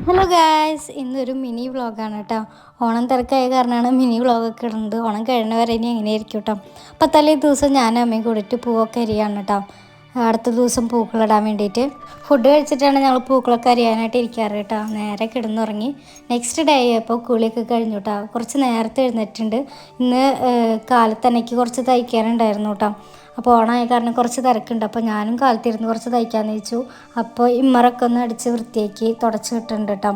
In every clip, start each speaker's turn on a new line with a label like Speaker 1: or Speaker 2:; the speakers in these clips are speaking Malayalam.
Speaker 1: ഹലോ ഗായ്സ് ഇന്നൊരു മിനി വ്ളോഗാണ് കേട്ടോ ഓണം തിരക്കായ കാരണമാണ് മിനി വ്ളോഗൊക്കെ ഇടുന്നത്. ഓണം കഴിയുന്ന വരെ ഇനി എങ്ങനെയായിരിക്കും കേട്ടോ അപ്പം തലേ ദിവസം ഞാൻ അമ്മയും കൂടിയിട്ട് പൂവൊക്കെ അരിയാണ് കേട്ടോ അടുത്ത ദിവസം പൂക്കളിടാൻ വേണ്ടിയിട്ട്. ഫുഡ് കഴിച്ചിട്ടാണ് ഞങ്ങൾ പൂക്കളൊക്കെ അറിയാനായിട്ട് ഇരിക്കാറ് കേട്ടോ നേരെ കിടന്നുറങ്ങി. നെക്സ്റ്റ് ഡേ ആയപ്പോൾ കുളിയൊക്കെ കഴിഞ്ഞു കേട്ടോ കുറച്ച് നേരത്തെ എഴുന്നേറ്റുണ്ട് ഇന്ന് കാലത്തനയ്ക്ക് കുറച്ച് തയ്ക്കാനുണ്ടായിരുന്നു കേട്ടോ അപ്പോൾ ഓണമായ കാരണം കുറച്ച് തിരക്കുണ്ട്. അപ്പോൾ ഞാനും കാലത്തിരുന്ന് കുറച്ച് തയ്ക്കാമെന്ന് വെച്ചു അപ്പോൾ ഇമ്മറൊക്കെ ഒന്ന് അടിച്ച് വൃത്തിയാക്കി തുടച്ച് കിട്ടുന്നുണ്ട് കേട്ടോ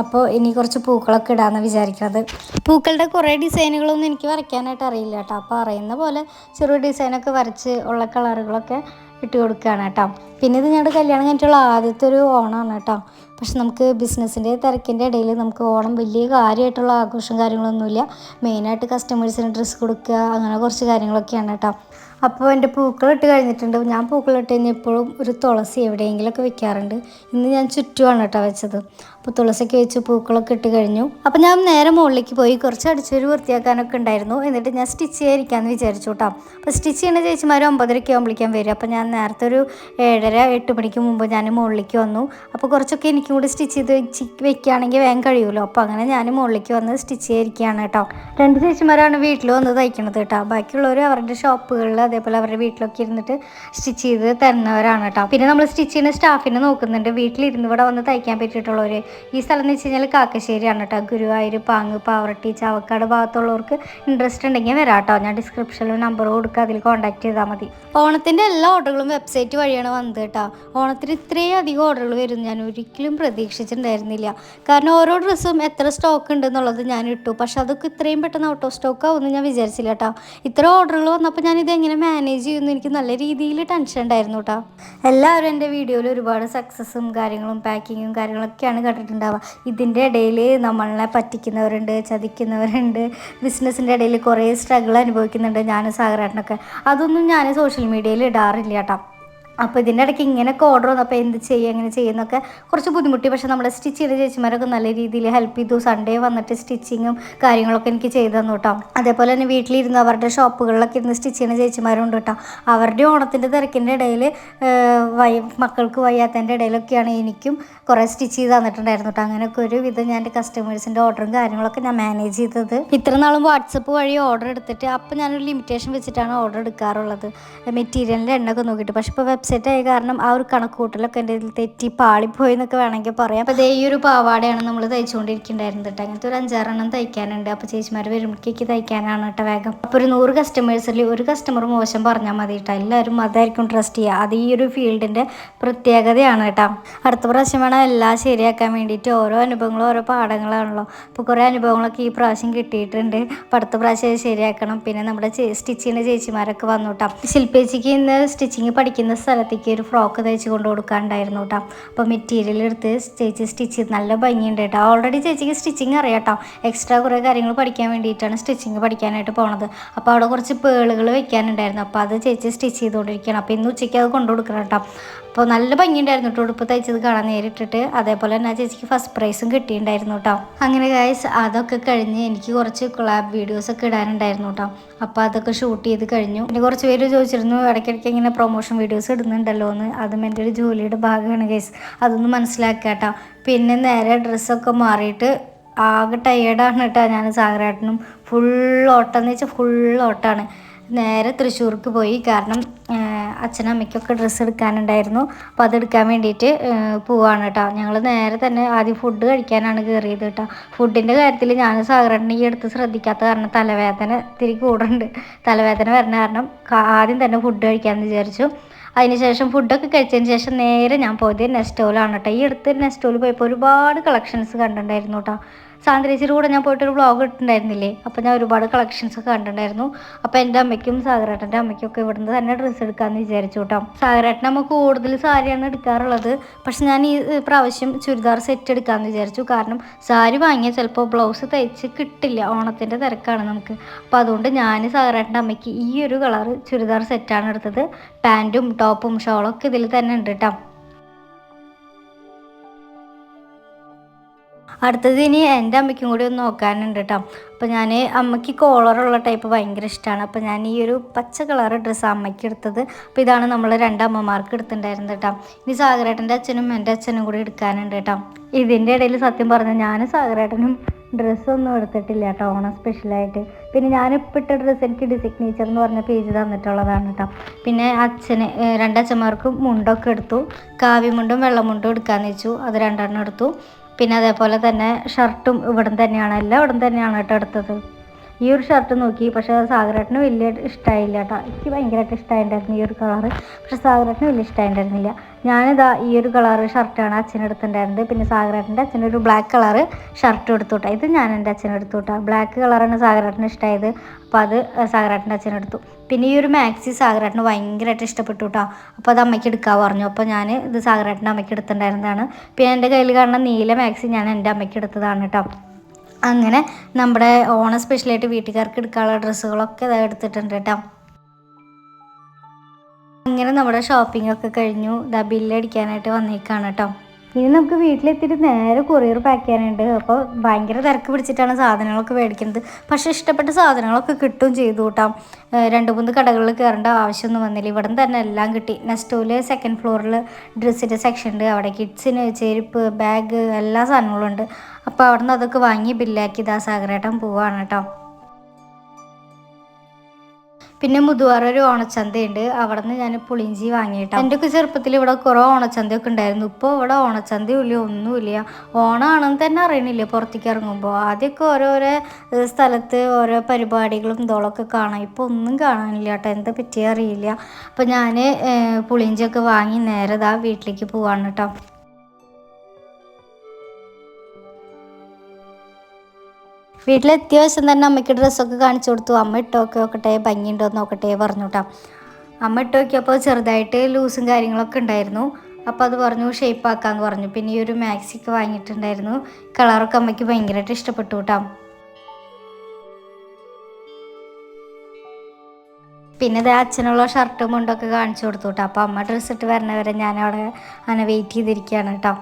Speaker 1: അപ്പോൾ ഇനി കുറച്ച് പൂക്കളൊക്കെ ഇടാമെന്ന് വിചാരിക്കുന്നത് പൂക്കളുടെ കുറേ ഡിസൈനുകളൊന്നും എനിക്ക് വരയ്ക്കാനായിട്ട് അറിയില്ല കേട്ടോ അപ്പോൾ അറിയുന്ന പോലെ ചെറിയ ഡിസൈനൊക്കെ വരച്ച് ഉള്ള കളറുകളൊക്കെ ഇട്ട് കൊടുക്കുകയാണ് കേട്ടോ പിന്നെ ഇത് ഞങ്ങളുടെ കല്യാണം കഴിഞ്ഞിട്ടുള്ള ആദ്യത്തെ ഒരു ഓണമാണ് കേട്ടോ പക്ഷെ നമുക്ക് ബിസിനസ്സിന്റെ തിരക്കിന്റെ ഇടയിൽ നമുക്ക് ഓണം വലിയ കാര്യമായിട്ടുള്ള ആഘോഷം കാര്യങ്ങളൊന്നുമില്ല. മെയിനായിട്ട് കസ്റ്റമേഴ്സിന് ഡ്രസ്സ് കൊടുക്കുക അങ്ങനെ കുറച്ച് കാര്യങ്ങളൊക്കെയാണ് കേട്ടോ അപ്പോൾ എന്റെ പൂക്കളിട്ട് കഴിഞ്ഞിട്ടുണ്ട്. ഞാൻ പൂക്കളിട്ട് കഴിഞ്ഞാൽ എപ്പോഴും ഒരു തുളസി എവിടെയെങ്കിലുമൊക്കെ വെക്കാറുണ്ട്. ഇന്ന് ഞാൻ ചുറ്റുമാണ് കേട്ടോ വെച്ചത്. അപ്പോൾ തുളസിയൊക്കെ വെച്ച് പൂക്കളൊക്കെ ഇട്ട് കഴിഞ്ഞു. അപ്പോൾ ഞാൻ നേരെ മുകളിലേക്ക് പോയി കുറച്ച് അടിച്ചൊരു വൃത്തിയാക്കാനൊക്കെ ഉണ്ടായിരുന്നു. എന്നിട്ട് ഞാൻ സ്റ്റിച്ച് ചെയ്യാതിരിക്കാമെന്ന് വിചാരിച്ചു കേട്ടോ. അപ്പോൾ സ്റ്റിച്ച് ചെയ്യുന്ന ചേച്ചിമാർ ഒമ്പതരയ്ക്ക് ആകുമ്പോഴേക്കും വരും. അപ്പോൾ ഞാൻ നേരത്തെ ഒരു ഏഴര എട്ട് മണിക്ക് മുമ്പ് ഞാൻ മുകളിലേക്ക് വന്നു. അപ്പോൾ കുറച്ചൊക്കെ എനിക്കും കൂടി സ്റ്റിച്ച് ചെയ്ത് വെച്ച് വെക്കുകയാണെങ്കിൽ വേഗം കഴിയുമല്ലോ. അപ്പോൾ അങ്ങനെ ഞാൻ മുകളിലേക്ക് വന്ന് സ്റ്റിച്ച് ചെയ്തിരിക്കുകയാണ് കേട്ടോ. രണ്ട് ചേച്ചിമാരാണ് വീട്ടിൽ വന്ന് തയ്ക്കണത് കേട്ടോ. ബാക്കിയുള്ളവർ അവരുടെ ഷോപ്പുകളിൽ അതേപോലെ അവരുടെ വീട്ടിലൊക്കെ ഇരുന്നിട്ട് സ്റ്റിച്ച് ചെയ്ത് തരുന്നവരാണ് കേട്ടോ പിന്നെ നമ്മൾ സ്റ്റിച്ച് ചെയ്യുന്ന സ്റ്റാഫിനെ നോക്കുന്നുണ്ട്. വീട്ടിലിരുന്ന് ഇവിടെ വന്ന് തയ്ക്കാൻ പറ്റിയിട്ടുള്ളവർ ഈ സ്ഥലം എന്ന് വെച്ച് കഴിഞ്ഞാൽ കാക്കശ്ശേരിയാണ് കേട്ടോ ഗുരുവായൂർ പാങ്ങ് പാവറട്ടി ചാവക്കാട് ഭാഗത്തുള്ളവർക്ക് ഇൻട്രസ്റ്റ് ഉണ്ടെങ്കിൽ വരാം കേട്ടോ ഞാൻ ഡിസ്ക്രിപ്ഷനിൽ നമ്പർ കൊടുക്കുക അതിൽ കോൺടാക്ട് ചെയ്താൽ മതി. ഓണത്തിന്റെ എല്ലാ ഓർഡറുകളും വെബ്സൈറ്റ് വഴിയാണ് വന്നത് കേട്ടോ ഓണത്തിന് ഇത്രയും അധികം ഓർഡറുകൾ വരും ഞാൻ ഒരിക്കലും പ്രതീക്ഷിച്ചിട്ടുണ്ടായിരുന്നില്ല. കാരണം ഓരോ ഡ്രസ്സും എത്ര സ്റ്റോക്ക് ഉണ്ട് എന്നുള്ളത് ഞാൻ ഇട്ടു. പക്ഷെ അതൊക്കെ ഇത്രയും പെട്ടെന്ന് ഔട്ട് ഓഫ് സ്റ്റോക്ക് ആവുമെന്ന് ഞാൻ വിചാരിച്ചില്ല കേട്ടോ ഇത്ര ഓർഡറുകൾ വന്നപ്പോൾ ഞാൻ ഇത് എങ്ങനെ മാനേജ് ചെയ്യുമെന്ന് എനിക്ക് നല്ല രീതിയിൽ ടെൻഷൻ ഉണ്ടായിരുന്നു കേട്ടോ എല്ലാവരും എന്റെ വീഡിയോയിൽ ഒരുപാട് സക്സസ്സും കാര്യങ്ങളും പാക്കിങ്ങും കാര്യങ്ങളൊക്കെയാണ് കണ്ടിട്ടുണ്ടാവുക. ഇതിന്റെ ഇടയിൽ നമ്മളെ പറ്റിക്കുന്നവരുണ്ട് ചതിക്കുന്നവരുണ്ട്. ബിസിനസ്സിന്റെ ഇടയിൽ കുറേ സ്ട്രഗിൾ അനുഭവിക്കുന്നുണ്ട് ഞാൻ സാഗരേട്ടനൊക്കെ. അതൊന്നും ഞാൻ സോഷ്യൽ മീഡിയയിൽ ഇടാറില്ല കേട്ടോ അപ്പോൾ ഇതിന്റെ ഇടയ്ക്ക് ഇങ്ങനെയൊക്കെ ഓർഡർ വന്നപ്പോൾ എന്ത് ചെയ്യുക എങ്ങനെ ചെയ്യുന്നൊക്കെ കുറച്ച് ബുദ്ധിമുട്ടി. പക്ഷേ നമ്മുടെ സ്റ്റിച്ച് ചെയ്ത ചേച്ചിമാരൊക്കെ നല്ല രീതിയിൽ ഹെൽപ്പ് ചെയ്തു. സൺഡേ വന്നിട്ട് സ്റ്റിച്ചിങ്ങും കാര്യങ്ങളൊക്കെ എനിക്ക് ചെയ്തു തന്നു കേട്ടോ അതേപോലെ തന്നെ വീട്ടിലിരുന്ന് അവരുടെ ഷോപ്പുകളിലൊക്കെ ഇരുന്ന് സ്റ്റിച്ച് ചെയ്യുന്ന ചേച്ചിമാരുണ്ട് കേട്ടോ അവരുടെ ഓണത്തിന്റെ തിരക്കിന്റെ ഇടയിൽ വൈ മക്കൾക്ക് വയ്യാത്തതിന്റെ ഇടയിലൊക്കെയാണ് എനിക്കും കുറേ സ്റ്റിച്ച് ചെയ്ത് തന്നിട്ടുണ്ടായിരുന്നു കേട്ടോ അങ്ങനെയൊക്കെ ഒരു വിധം ഞാൻ എന്റെ കസ്റ്റമേഴ്സിന്റെ ഓർഡറും കാര്യങ്ങളൊക്കെ ഞാൻ മാനേജ് ചെയ്തത്. ഇത്ര നാളും വാട്സപ്പ് വഴി ഓർഡർ എടുത്തിട്ട് അപ്പോൾ ഞാനൊരു ലിമിറ്റേഷൻ വെച്ചിട്ടാണ് ഓർഡർ എടുക്കാറുള്ളത്. മെറ്റീരിയലിന്റെ എണ്ണൊക്കെ നോക്കിയിട്ട്. പക്ഷേ ഇപ്പോൾ വെബ്സൈറ്റ് ആയ കാരണം ആ ഒരു കണക്കൂട്ടലൊക്കെ എന്റെ ഇതിൽ തെറ്റി പാളിപ്പോയി എന്നൊക്കെ വേണമെങ്കിൽ പറയാം. അപ്പോൾ ദേ ഈ ഒരു പാവാടയാണ് നമ്മൾ തയ്ച്ചുകൊണ്ടിരിക്കുന്നുണ്ടായിരുന്നത് കേട്ടോ. അങ്ങനത്തെ ഒരു അഞ്ചാറെണ്ണം തയ്ക്കാനുണ്ട്. അപ്പോൾ ചേച്ചിമാർ വരുമ്പോഴേക്ക് തയ്ക്കാനാണ് കേട്ടോ വേഗം. അപ്പോൾ ഒരു നൂറ് കസ്റ്റമേഴ്സിൽ ഒരു കസ്റ്റമർ മോശം പറഞ്ഞാൽ മതി കേട്ടോ. എല്ലാവരും അതായിരിക്കും ട്രസ്റ്റ് ചെയ്യുക. അത് ഈ ഒരു ഫീൽഡിന്റെ പ്രത്യേകതയാണ് കേട്ടോ. അടുത്ത പ്രാവശ്യം വേണം എല്ലാം ശരിയാക്കാൻ വേണ്ടിയിട്ട് ഓരോ അനുഭവങ്ങളും ഓരോ പാഠങ്ങളാണല്ലോ. അപ്പോൾ കുറേ അനുഭവങ്ങളൊക്കെ ഈ പ്രാവശ്യം കിട്ടിയിട്ടുണ്ട്. അപ്പോൾ അടുത്ത പ്രാവശ്യം അത് ശരിയാക്കണം. പിന്നെ നമ്മുടെ സ്റ്റിച്ച് ചെയ്യുന്ന ചേച്ചിമാരൊക്കെ വന്നു കേട്ടോ. ശില്പേച്ചിക്ക് ഇന്ന് സ്റ്റിച്ചിങ് പഠിക്കുന്ന സ്ഥലത്തേക്ക് ഒരു ഫ്രോക്ക് തയ്ച്ച് കൊണ്ട് കൊടുക്കാണ്ടായിരുന്നു കേട്ടോ അപ്പോൾ മെറ്റീരിയൽ എടുത്ത് ചേച്ചി സ്റ്റിച്ച് നല്ല ഭംഗിയുണ്ട് കേട്ടോ ഓൾറെഡി ചേച്ചിക്ക് സ്റ്റിച്ചിങ് അറിയാം കേട്ടോ എക്സ്ട്രാ കുറേ കാര്യങ്ങൾ പഠിക്കാൻ വേണ്ടിയിട്ടാണ് സ്റ്റിച്ചിങ് പഠിക്കാനായിട്ട് പോണത്. അപ്പോൾ അവിടെ കുറച്ച് പേളുകൾ വെക്കാനുണ്ടായിരുന്നു. അപ്പോൾ അത് ചേച്ചി സ്റ്റിച്ച് ചെയ്തുകൊണ്ടിരിക്കുകയാണ്. അപ്പോൾ ഇന്ന് ഉച്ചയ്ക്ക് അത് കൊണ്ടു കൊടുക്കണം കേട്ടോ അപ്പോൾ നല്ല ഭംഗിയുണ്ടായിരുന്നു കേട്ടോ ഉടുപ്പ് തയ്ച്ചത് കാണാൻ നേരിട്ടിട്ട്. അതേപോലെ തന്നെ ആ ചേച്ചിക്ക് ഫസ്റ്റ് പ്രൈസും കിട്ടിയിട്ടുണ്ടായിരുന്നു കേട്ടോ അങ്ങനെ ഗായ്സ് അതൊക്കെ കഴിഞ്ഞ് എനിക്ക് കുറച്ച് കൊളാബ് വീഡിയോസ് ഒക്കെ ഇടാനുണ്ടായിരുന്നു കേട്ടോ അപ്പോൾ അതൊക്കെ ഷൂട്ട് ചെയ്ത് കഴിഞ്ഞു. പിന്നെ കുറച്ച് പേര് ചോദിച്ചിരുന്നു ഇടയ്ക്കിടയ്ക്ക് ഇങ്ങനെ പ്രൊമോഷൻ വീഡിയോസ് ഇടുന്നുണ്ടല്ലോ എന്ന് അതും എന്റെ ഒരു ജോലിയുടെ ഭാഗമാണ് ഗൈസ് അതൊന്ന് മനസ്സിലാക്കാട്ടോ. പിന്നെ നേരെ ഡ്രസ്സൊക്കെ മാറിയിട്ട് ആകെ ടയേർഡാണ് കേട്ടോ ഞാൻ സാഗരേട്ടനും. ഫുൾ ഓട്ടം എന്ന് വെച്ചാൽ ഫുൾ ഓട്ടമാണ് നേരെ തൃശ്ശൂർക്ക് പോയി. കാരണം അച്ഛനും അമ്മയ്ക്കൊക്കെ ഡ്രസ്സ് എടുക്കാനുണ്ടായിരുന്നു. അപ്പോൾ അതെടുക്കാൻ വേണ്ടിയിട്ട് പോവാണ് കേട്ടോ ഞങ്ങൾ നേരെ തന്നെ ആദ്യം ഫുഡ് കഴിക്കാനാണ് കയറിയത് കേട്ടോ ഫുഡിന്റെ കാര്യത്തിൽ ഞാൻ സാഗരണ്ണ ഈ അടുത്ത് ശ്രദ്ധിക്കാത്ത കാരണം തലവേദന ഇത്തിരി കൂടുന്നുണ്ട് തലവേദന വരുന്ന കാരണം ആദ്യം തന്നെ ഫുഡ് കഴിക്കാമെന്ന് വിചാരിച്ചു. അതിനുശേഷം ഫുഡൊക്കെ കഴിച്ചതിന് ശേഷം നേരെ ഞാൻ പോയത് നെസ്റ്റോലാണ് കേട്ടോ ഈ അടുത്ത് നെസ്റ്റോയിൽ പോയപ്പോൾ ഒരുപാട് കളക്ഷൻസ് കണ്ടിട്ടുണ്ടായിരുന്നു കേട്ടോ സാന്ദ്രേച്ചിയുടെ കൂടെ ഞാൻ പോയിട്ടൊരു ബ്ലോഗ് ഇട്ടിട്ടുണ്ടായിരുന്നില്ലേ? അപ്പോൾ ഞാൻ ഒരുപാട് കളക്ഷൻസ് ഒക്കെ കണ്ടിട്ടുണ്ടായിരുന്നു. അപ്പോൾ എന്റെ അമ്മയ്ക്കും സാഗരേട്ടന്റെ അമ്മയ്ക്കും ഒക്കെ ഇവിടുന്ന് തന്നെ ഡ്രസ്സ് എടുക്കാമെന്ന് വിചാരിച്ചു കേട്ടോ. സാഗരേട്ടൻ അമ്മ കൂടുതൽ സാരിയാണ് എടുക്കാറുള്ളത്. പക്ഷെ ഞാൻ ഈ പ്രാവശ്യം ചുരിദാർ സെറ്റ് എടുക്കാമെന്ന് വിചാരിച്ചു. കാരണം സാരി വാങ്ങിയാൽ ചിലപ്പോൾ ബ്ലൗസ് തയ്ച്ച് കിട്ടില്ല. ഓണത്തിന്റെ തിരക്കാണ് നമുക്ക്. അപ്പോൾ അതുകൊണ്ട് ഞാൻ സാഗരേട്ടന്റെ അമ്മയ്ക്ക് ഈ ഒരു കളർ ചുരിദാർ സെറ്റാണ് എടുത്തത്. പാന്റും ടോപ്പും ഷോളൊക്കെ ഇതിൽ തന്നെ ഉണ്ട് കേട്ടോ. അടുത്തത് ഇനി എന്റെ അമ്മയ്ക്കും കൂടി ഒന്ന് നോക്കാനുണ്ട് കേട്ടോ അപ്പോൾ ഞാൻ അമ്മയ്ക്ക് കോളറുള്ള ടൈപ്പ് ഭയങ്കര ഇഷ്ടമാണ് അപ്പോൾ ഞാൻ ഈ ഒരു പച്ച കളർ ഡ്രസ്സ് അമ്മയ്ക്ക് എടുത്തത്. അപ്പോൾ ഇതാണ് നമ്മൾ രണ്ടമ്മമാർക്ക് എടുത്തിട്ടുണ്ടായിരുന്നത് കേട്ടോ ഇനി സാഗരേട്ടന്റെ അച്ഛനും എന്റെ അച്ഛനും കൂടി എടുക്കാനുണ്ട് കേട്ടോ ഇതിന്റെ ഇടയിൽ സത്യം പറഞ്ഞാൽ ഞാൻ സാഗരേട്ടനും ഡ്രസ്സൊന്നും എടുത്തിട്ടില്ല കേട്ടോ ഓണം സ്പെഷ്യലായിട്ട് പിന്നെ ഞാനിപ്പോൾ ഇട്ട ഡ്രസ്സ് എനിക്ക് ഡിസിഗ്നേച്ചർ എന്ന് പറഞ്ഞ പേജ് തന്നിട്ടുള്ളതാണ് കേട്ടോ പിന്നെ അച്ഛന് രണ്ടച്ഛന്മാർക്കും മുണ്ടൊക്കെ എടുത്തു. കാവ്യമുണ്ടും വെള്ളമുണ്ടും എടുക്കാമെന്ന് വെച്ചു. അത് രണ്ടെണ്ണം എടുത്തു. പിന്നെ അതേപോലെ തന്നെ ഷർട്ടും ഇവിടം തന്നെയാണ്. എല്ലാം ഇവിടം തന്നെയാണ് കേട്ടോ എടുത്തത്. ഈ ഒരു ഷർട്ട് നോക്കി. പക്ഷേ സാഗരേട്ടന് വലിയ ഇഷ്ടമായില്ല കേട്ടോ എനിക്ക് ഭയങ്കരമായിട്ട് ഇഷ്ടമായിട്ടുണ്ടായിരുന്നു ഈ ഒരു കളറ്. പക്ഷേ സാഗരേട്ടന് വലിയ ഇഷ്ടമായിട്ടുണ്ടായിരുന്നില്ല ഞാനിതാ ഈ ഒരു കളറ് ഷർട്ടാണ് അച്ഛൻ എടുത്തിട്ടുണ്ടായിരുന്നത് പിന്നെ സാഗരേട്ടന്റെ ഒരു ബ്ലാക്ക് കളറ് ഷർട്ട് എടുത്തു ഇത് ഞാൻ എന്റെ അച്ഛൻ എടുത്തു കേട്ടോ ബ്ലാക്ക് കളറാണ് സാഗരേട്ടന് ഇഷ്ടമായത് അപ്പോൾ അത് സാഗരേട്ടന്റെ അച്ഛൻ എടുത്തു പിന്നെ ഈ ഒരു മാക്സി സാഗരേട്ടന് ഭയങ്കരമായിട്ട് ഇഷ്ടപ്പെട്ടു കേട്ടോ അപ്പോൾ അത് അമ്മയ്ക്ക് എടുക്കാൻ പറഞ്ഞു. അപ്പോൾ ഞാൻ ഇത് സാഗരേട്ടന്റെ അമ്മയ്ക്ക് എടുത്തിട്ടുണ്ടായിരുന്നതാണ്. പിന്നെ എന്റെ കയ്യിൽ കാണുന്ന നീല മാക്സി ഞാൻ എന്റെ അമ്മയ്ക്ക് എടുത്തതാണ് കേട്ടോ അങ്ങനെ നമ്മുടെ ഓണം സ്പെഷ്യലായിട്ട് വീട്ടുകാർക്ക് എടുക്കാനുള്ള ഡ്രസ്സുകളൊക്കെ ഇതാ എടുത്തിട്ടുണ്ട് കേട്ടോ. അങ്ങനെ നമ്മുടെ ഷോപ്പിംഗ് ഒക്കെ കഴിഞ്ഞു. ഇതാ ബില്ലടിക്കാനായിട്ട് വന്നേക്കാണ് കേട്ടോ. ഇനി നമുക്ക് വീട്ടിലെത്തിയിട്ട് നേരെ കൊറിയർ പാക്ക് ചെയ്യാനുണ്ട്. അപ്പോൾ ഭയങ്കര തിരക്ക് പിടിച്ചിട്ടാണ് സാധനങ്ങളൊക്കെ മേടിക്കുന്നത്. പക്ഷേ ഇഷ്ടപ്പെട്ട സാധനങ്ങളൊക്കെ കിട്ടും ചെയ്തു കൂട്ടാം രണ്ട് മൂന്ന് കടകളിൽ കയറേണ്ട ആവശ്യമൊന്നും വന്നില്ല. ഇവിടെ തന്നെ എല്ലാം കിട്ടി. നെസ്റ്റോൽ സെക്കൻഡ് ഫ്ലോറിൽ ഡ്രസ്സിന്റെ സെക്ഷൻ ഉണ്ട്. അവിടെ കിഡ്സിന് ചെരുപ്പ് ബാഗ് എല്ലാ സാധനങ്ങളും ഉണ്ട്. അപ്പോൾ അവിടെ നിന്ന് അതൊക്കെ വാങ്ങി ബില്ലാക്കി ഇതാ സാഗരേട്ടൻ പോവാണ് കേട്ടോ പിന്നെ മുതുവാറ ഒരു ഓണച്ചന്തയുണ്ട്. അവിടെ നിന്ന് ഞാൻ പുളിഞ്ചി വാങ്ങിയിട്ടോ. എന്റെ ഒക്കെ ചെറുപ്പത്തിൽ ഇവിടെ കുറേ ഓണച്ചന്തയൊക്കെ ഉണ്ടായിരുന്നു. ഇപ്പോൾ ഇവിടെ ഓണച്ചന്തയും ഇല്ല ഒന്നുമില്ല. ഓണമാണെന്ന് തന്നെ അറിയണില്ല പുറത്തേക്ക് ഇറങ്ങുമ്പോൾ ആദ്യമൊക്കെ ഓരോരോ സ്ഥലത്ത് ഓരോ പരിപാടികളും ഇതോളൊക്കെ കാണാം. ഇപ്പോൾ ഒന്നും കാണാനില്ല കേട്ടോ. എന്താ പറ്റിയ അറിയില്ല. അപ്പോൾ ഞാൻ പുളിഞ്ചിയൊക്കെ വാങ്ങി നേരെ ദാ വീട്ടിലേക്ക് പോവാണ് കേട്ടോ. വീട്ടിലെത്തിയ വശം തന്നെ അമ്മയ്ക്ക് ഡ്രസ്സൊക്കെ കാണിച്ചു കൊടുത്തു. അമ്മ ഇട്ടോക്കെ നോക്കട്ടെ ഭംഗിയുണ്ടോ നോക്കട്ടെ പറഞ്ഞു കേട്ടോ അമ്മ ഇട്ട് നോക്കിയപ്പോൾ ചെറുതായിട്ട് ലൂസും കാര്യങ്ങളൊക്കെ ഉണ്ടായിരുന്നു. അപ്പോൾ അത് പറഞ്ഞു ഷേപ്പ് ആക്കാമെന്ന് പറഞ്ഞു. പിന്നെ ഈ ഒരു മാക്സിക്ക് വാങ്ങിയിട്ടുണ്ടായിരുന്നു. കളറൊക്കെ അമ്മയ്ക്ക് ഭയങ്കരമായിട്ട് ഇഷ്ടപ്പെട്ടു കേട്ടോ പിന്നെ ഇത് അച്ഛനുള്ള ഷർട്ടും മുണ്ടൊക്കെ കാണിച്ചു കൊടുത്തു കേട്ടോ അപ്പോൾ അമ്മ ഡ്രസ്സ് ഇട്ട് വരണവരെ ഞാൻ അവിടെ അങ്ങനെ വെയിറ്റ് ചെയ്തിരിക്കുകയാണ് കേട്ടോ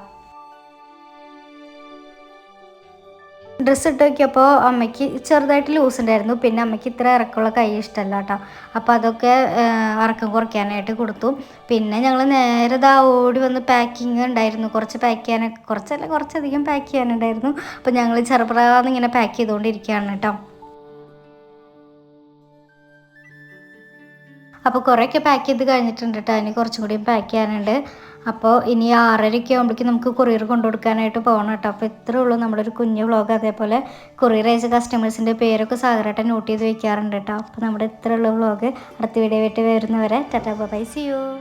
Speaker 1: ഡ്രസ്സ് ഇട്ട് നോക്കിയപ്പോൾ അമ്മയ്ക്ക് ചെറുതായിട്ട് ലൂസ് ഉണ്ടായിരുന്നു. പിന്നെ അമ്മയ്ക്ക് ഇത്ര ഇറക്കമുള്ള കൈ ഇഷ്ടമല്ല കേട്ടോ. അപ്പോൾ അതൊക്കെ ഇറക്കം കുറയ്ക്കാനായിട്ട് കൊടുത്തു. പിന്നെ ഞങ്ങൾ നേരെ ഇതാ ഓടി വന്ന് പാക്കിങ് ഉണ്ടായിരുന്നു. കുറച്ച് പാക്ക് ചെയ്യാനൊക്കെ കുറച്ചല്ല കുറച്ചധികം പാക്ക് ചെയ്യാനുണ്ടായിരുന്നു. അപ്പോൾ ഞങ്ങൾ ചെറുപ്രാന്ന് ഇങ്ങനെ പാക്ക് ചെയ്തുകൊണ്ടിരിക്കുകയാണ് കേട്ടോ. അപ്പോൾ കുറേയൊക്കെ പാക്ക് ചെയ്ത് കഴിഞ്ഞിട്ടുണ്ട് കേട്ടോ. അതിന് കുറച്ചും കൂടി പാക്ക് ചെയ്യാനുണ്ട്. അപ്പോൾ ഇനി ആറരയ്ക്ക് ആകുമ്പോഴേക്കും നമുക്ക് കൊറിയർ കൊണ്ടു കൊടുക്കാനായിട്ട് പോകണം കേട്ടോ. അപ്പോൾ ഇത്രേ ഉള്ളൂ നമ്മുടെ ഒരു കുഞ്ഞു വ്ളോഗ് അതേപോലെ കൊറിയർ അയച്ച കസ്റ്റമേഴ്സിന്റെ പേരൊക്കെ സാഗരമായിട്ട് നോട്ട് ചെയ്ത് വെക്കാറുണ്ട് കേട്ടോ. അപ്പോൾ നമ്മുടെ ഇത്രയുള്ള വ്ളോഗ് അടുത്ത വീഡിയോ ആയിട്ട് വരുന്നവരെ ടാറ്റാ ബൈ സി യു